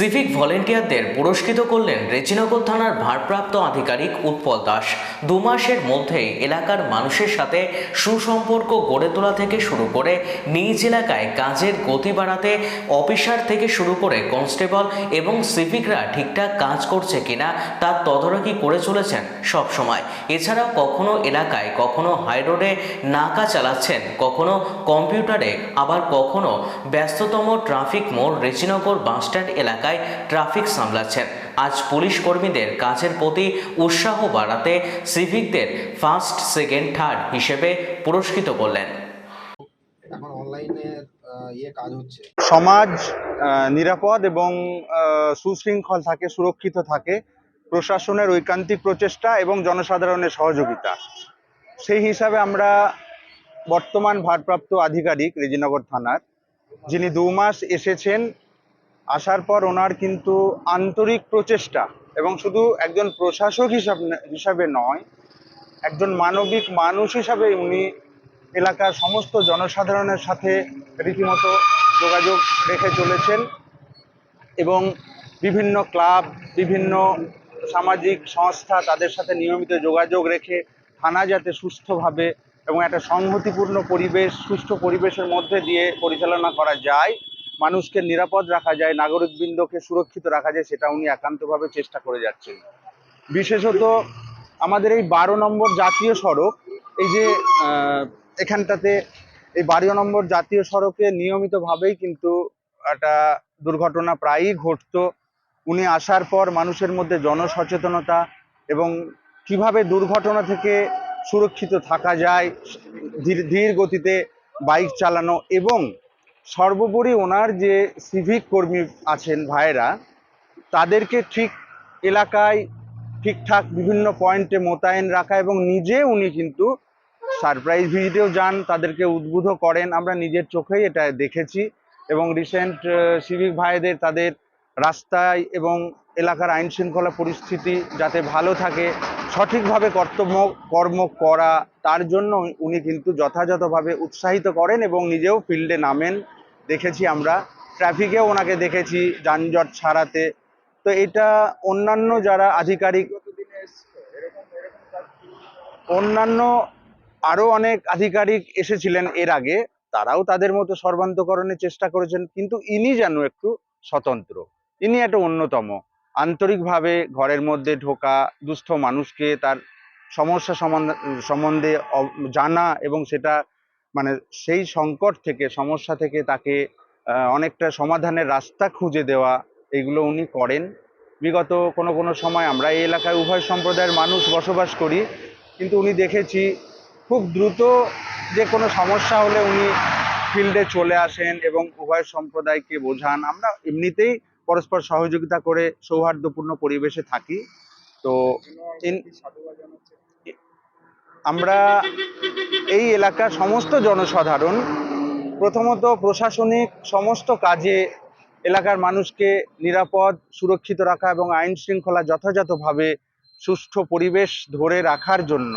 Civic ভলেন্টিয়ারদের পুরস্কৃত করলেন রেজিনগর থানার ভারপ্রাপ্ত আধিকারিক উৎপল দাস। দু মাসের মধ্যেই এলাকার মানুষের সাথে সুসম্পর্ক গড়ে তোলা থেকে শুরু করে নিজ এলাকায় কাজের গতি বাড়াতে অফিসার থেকে শুরু করে কনস্টেবল এবং সিভিকরা ঠিকঠাক কাজ করছে কিনা তার তদারকি করে চলেছেন সব সময়। এছাড়াও কখনো এলাকায়, কখনো হাইরোডে নাকা চালাচ্ছেন, কখনো কম্পিউটারে, আবার কখনো ব্যস্ততম ট্রাফিক মোড় রেজিনগর বাসস্ট্যান্ড এলাকায় ট্রাফিক সামলাচ্ছেন। আজ পুলিশ কর্মীদের কাজের প্রতি উৎসাহ বাড়াতে সিভিকদের ফার্স্ট সেকেন্ড থার্ড হিসেবে পুরস্কৃত করলেন। এখন অনলাইনে ইয়ে কাজ হচ্ছে। সমাজ নিরাপদ এবং আহ, সুশৃঙ্খল থাকে সুরক্ষিত থাকে প্রশাসনের ঐকান্তিক প্রচেষ্টা এবং জনসাধারণের সহযোগিতা। সেই হিসাবে আমরা বর্তমান ভারপ্রাপ্ত আধিকারিক রেজিনগর থানার যিনি দু মাস এসেছেন আসার পর ওনার কিন্তু আন্তরিক প্রচেষ্টা এবং শুধু একজন প্রশাসক হিসাব হিসাবে নয়, একজন মানবিক মানুষ হিসাবে উনি এলাকার সমস্ত জনসাধারণের সাথে রীতিমতো যোগাযোগ রেখে চলেছেন এবং বিভিন্ন ক্লাব, বিভিন্ন সামাজিক সংস্থা তাদের সাথে নিয়মিত যোগাযোগ রেখে থানা যাতে সুস্থভাবে এবং একটা সংহতিপূর্ণ পরিবেশ, সুষ্ঠু পরিবেশের মধ্যে দিয়ে পরিচালনা করা যায়। মানুষকে নিরাপদ রাখা যায়, নাগরিকবৃন্দকে সুরক্ষিত রাখা যায়, সেটা উনি একান্তভাবে চেষ্টা করে যাচ্ছেন। বিশেষত আমাদের এই বারো নম্বর জাতীয় সড়ক, এই যে এখানটাতে এই বারো নম্বর জাতীয় সড়কে নিয়মিতভাবেই কিন্তু একটা দুর্ঘটনা প্রায়ই ঘটতো। উনি আসার পর মানুষের মধ্যে জনসচেতনতা এবং কীভাবে দুর্ঘটনা থেকে সুরক্ষিত থাকা যায়, ধীর ধীর গতিতে বাইক চালানো এবং সর্বোপরি ওনার যে সিভিক কর্মী আছেন ভাইয়েরা, তাদেরকে ঠিক এলাকায় ঠিকঠাক বিভিন্ন পয়েন্টে মোতায়েন রাখা এবং নিজে উনি কিন্তু সারপ্রাইজ ভিজিটেও যান, তাদেরকে উদ্বুদ্ধ করেন। আমরা নিজের চোখেই এটা দেখেছি এবং রিসেন্ট সিভিক ভাইদের তাদের রাস্তায় এবং এলাকার আইন শৃঙ্খলা পরিস্থিতি যাতে ভালো থাকে সঠিকভাবে কর্তব্য, কর্ম করা, তার জন্য উনি কিন্তু যথাযথভাবে উৎসাহিত করেন এবং নিজেও ফিল্ডে নামেন। দেখেছি আমরা, ট্রাফিকেও ওনাকে দেখেছি যানজট ছাড়াতে। তো এটা অন্যান্য যারা আধিকারিক, অন্যান্য আরও অনেক আধিকারিক এসেছিলেন এর আগে, তারাও তাদের মতো সর্বান্তকরণের চেষ্টা করেছেন, কিন্তু ইনি যেন একটু স্বতন্ত্র। ইনি একটা অন্যতম। আন্তরিকভাবে ঘরের মধ্যে ঢোকা দুস্থ মানুষকে তার সমস্যা সম্বন্ধে জানা এবং সেটা মানে সেই সংকট থেকে, সমস্যা থেকে তাকে অনেকটা সমাধানের রাস্তা খুঁজে দেওয়া এগুলো উনি করেন। বিগত কোনো কোনো সময় আমরা এই এলাকায় উভয় সম্প্রদায়ের মানুষ বসবাস করি, কিন্তু উনি দেখেছি খুব দ্রুত যে কোনো সমস্যা হলে উনি ফিল্ডে চলে আসেন এবং উভয় সম্প্রদায়কে বোঝান। আমরা এমনিতেই পরস্পর সহযোগিতা করে সৌহার্দ্যপূর্ণ পরিবেশে থাকি। তো আমরা এই এলাকার সমস্ত জনসাধারণ, প্রথমত প্রশাসনিক সমস্ত কাজে এলাকার মানুষকে নিরাপদ, সুরক্ষিত রাখা এবং আইন শৃঙ্খলা যথাযথভাবে সুষ্ঠু পরিবেশ ধরে রাখার জন্য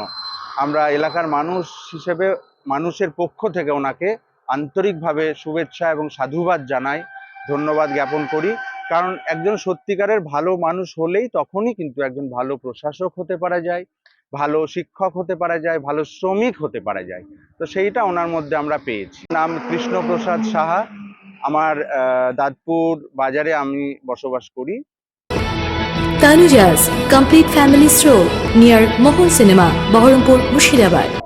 আমরা এলাকার মানুষ হিসেবে, মানুষের পক্ষ থেকে ওনাকে আন্তরিকভাবে শুভেচ্ছা এবং সাধুবাদ জানাই। ধন্যবাদ জ্ঞাপন করি। কারণ একজন সত্যিকারের ভালো মানুষ হলেই তখনই কিন্তু একজন ভালো প্রশাসক হতে পারা যায় ভালো শিক্ষক হতে পারা যায় ভালো শ্রমিক হতে পারা যায়। তো সেইটা ওনার মধ্যে আমরা পেয়েছি। নাম কৃষ্ণপ্রসাদ সাহা। আমার দাঁতপুর বাজারে আমি বসবাস করি। Tanujas Complete Family Stroll near Mohol Cinema, Baharampur, Mushirabad.